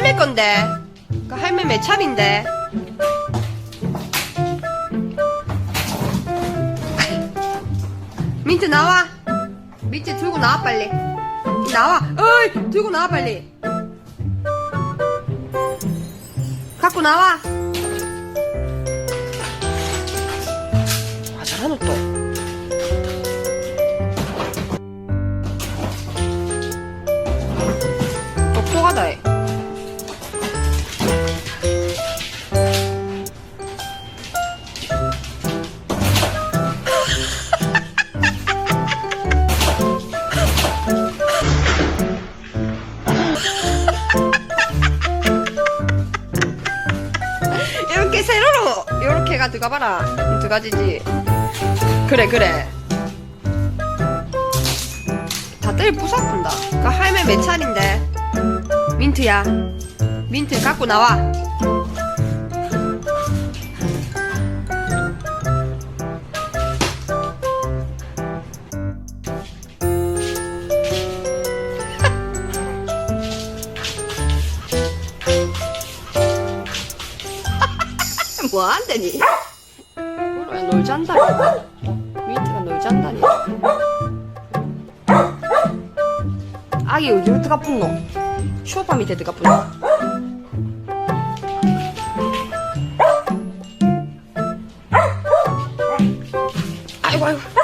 할매 건데. 그 할매 몇 차인데. 민트 나와. 민트 들고 나와 빨리. 나와. 어이 들고 나와 빨리. 갖고 나와. 아 잘하노 또. 세로로 이렇게가 들어가봐라. 들어가지지. 그래 그래. 다 때리 부숴본다. 그 할매 몇 차인데. 민트야. 민트 갖고 나와 뭐 아이고 안 되니? 그래 놀 잔다니까 위트가 놀 잔다니? 아기 어디로 들어가뿐노? 쇼파 밑에 들어가뿐노? 아이고 아이고.